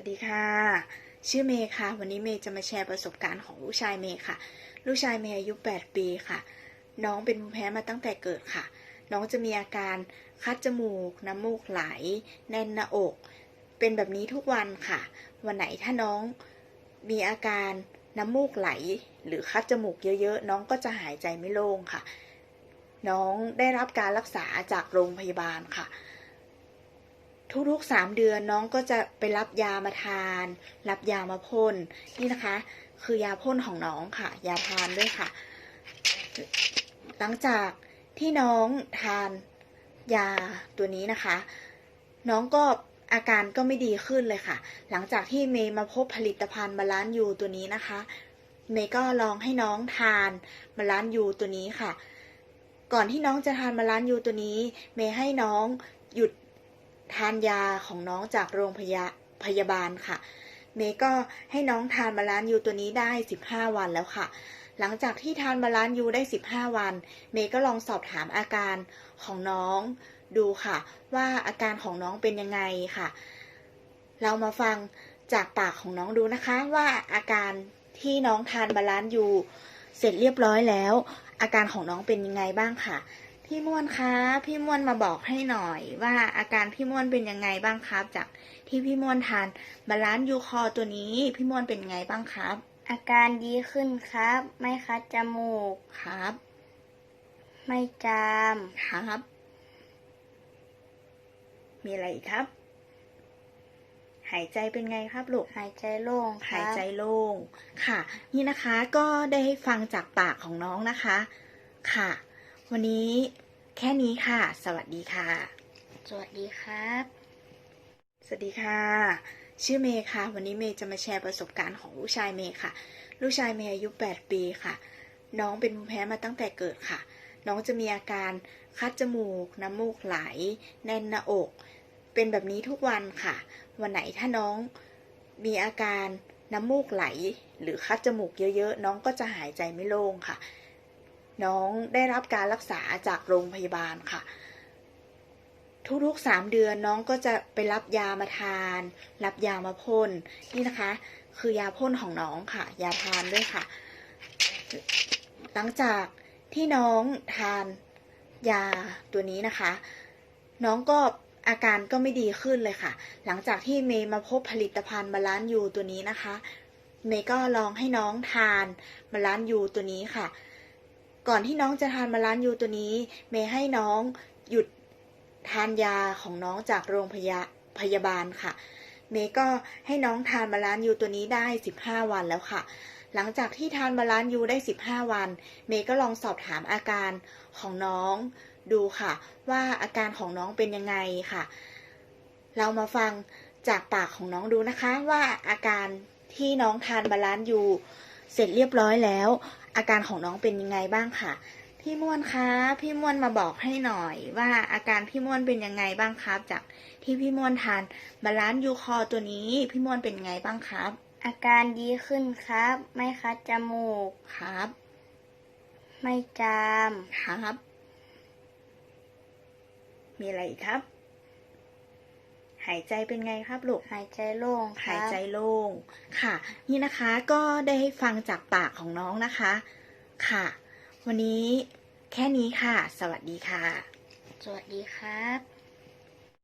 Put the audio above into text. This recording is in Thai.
วัสดีค่ะ ชื่อเมย์ค่ะ วันนี้เมย์จะมาแชร์ประสบการณ์ของลูกชายเมย์ค่ะ ลูกชายเมย์อายุ 8 ปีค่ะ น้องเป็นภูมิแพ้มาตั้งแต่เกิดค่ะ น้องจะมีอาการคัดจมูก น้ำมูกไหล แน่นหน้าอก เป็นแบบนี้ทุกวันค่ะ วันไหนถ้าน้องมีอาการน้ำมูกไหล หรือคัดจมูกเยอะๆ น้องก็จะหายใจไม่โล่งค่ะ น้องได้รับการรักษาจากโรงพยาบาลค่ะ ทุกๆสามเดือนน้องก็จะไปรับยามาทาน รับยามาพ่นนี่นะคะ คือยาพ่นของน้องค่ะ ยาทานด้วยค่ะ หลังจากที่น้องทานยาตัวนี้นะคะ น้องก็อาการก็ไม่ดีขึ้นเลยค่ะ หลังจากที่เมย์มาพบผลิตภัณฑ์บาลานยูตัวนี้นะคะ เมย์ก็ลองให้น้องทานบาลานยูตัวนี้ค่ะ ก่อนที่น้องจะทานบาลานยูตัวนี้ เมย์ให้น้องหยุด ทานยาของน้องจากโรงพยาพยาบาลค่ะ เมย์ก็ให้น้องทานบาลานยูตัวนี้ได้ 15 วันแล้วค่ะ หลังจากที่ทานบาลานยูได้ 15 วัน เมย์ก็ลองสอบถามอาการของน้องดูค่ะ ว่าอาการของน้องเป็นยังไงค่ะ เรามาฟังจากปากของน้องดูนะคะ ว่าอาการที่น้องทานบาลานยูเสร็จเรียบร้อยแล้ว อาการของน้องเป็นยังไงบ้างค่ะ พี่ม่วนคะพี่ม่วนมาบอกให้หน่อย ว่าอาการพี่ม่วนเป็นยังไงบ้างครับ จากที่พี่ม่วนทานบาลานซ์ยูคอตัวนี้ พี่ม่วนเป็นยังไงบ้างครับ อาการดีขึ้นครับ ไม่คัดจมูกครับ ไม่จามครับ มีอะไรอีกครับ หายใจเป็นไงครับลูกหายใจโล่งคหายรับใจโล่งค่ะ นี่นะคะก็ได้ฟังจากปากของน้องนะคะ ค่ะ วันนี้แค่นี้ค่ะ สวัสดีค่ะ สวัสดีครับ สวัสดีค่ะ ชื่อเมย์ค่ะ วันนี้เมย์จะมาแชร์ประสบการณ์ของลูกชายเมย์ค่ะ ลูกชายเมย์อายุ 8 ปีค่ะ น้องเป็นภูมิแพ้มาตั้งแต่เกิดค่ะ น้องจะมีอาการคัดจมูก น้ำมูกไหล แน่นหน้าอก เป็นแบบนี้ทุกวันค่ะ วันไหนถ้าน้องมีอาการน้ำมูกไหล หรือคัดจมูกเยอะๆ น้องก็จะหายใจไม่โล่งค่ะ น้องได้รับการรักษาจากโรงพยาบาลค่ะ ทุกๆสามเดือนน้องก็จะไปรับยามาทาน รับยามาพ่นนี่นะคะ คือยาพ่นของน้องค่ะ ยาทานด้วยค่ะ หลังจากที่น้องทานยาตัวนี้นะคะ น้องก็อาการก็ไม่ดีขึ้นเลยค่ะ หลังจากที่เมย์มาพบผลิตภัณฑ์บาลานซ์ยูตัวนี้นะคะ เมย์ก็ลองให้น้องทานบาลานซ์ยูตัวนี้ค่ะ ก่อนที่น้องจะทานบาลานยูตัวนี้ เมย์ให้น้องหยุดทานยาของน้องจากโรงพยาพยาบาลค่ะ เมย์ก็ให้น้องทานบาลานยูตัวนี้ได้ 15 วันแล้วค่ะ หลังจากที่ทานบาลานยูได้ 15 วัน เมย์ก็ลองสอบถามอาการของน้องดูค่ะ ว่าอาการของน้องเป็นยังไงค่ะ เรามาฟังจากปากของน้องดูนะคะว่าอาการที่น้องทานบาลานซ์ยูเสร็จเรียบร้อยแล้ว อาการของน้องเป็นยังไงบ้างค่ะ พี่ม่วนคะพี่ม่วนมาบอกให้หน่อย ว่าอาการพี่ม่วนเป็นยังไงบ้างครับ จากที่พี่ม่วนทานบาลานซ์ยูคอตัวนี้ พี่ม่วนเป็นยังไงบ้างครับ อาการดีขึ้นครับ ไม่คัดจมูกครับ ไม่จามครับ มีอะไรอีกครับ หายใจเป็นไงครับลูก หายใจโล่งคหารัยบใจโล่งค่ะ นี่นะคะก็ได้ฟังจากปากของน้องนะคะ ค่ะ วันนี้แค่นี้ค่ะ สวัสดีค่ะ สวัสดีครับ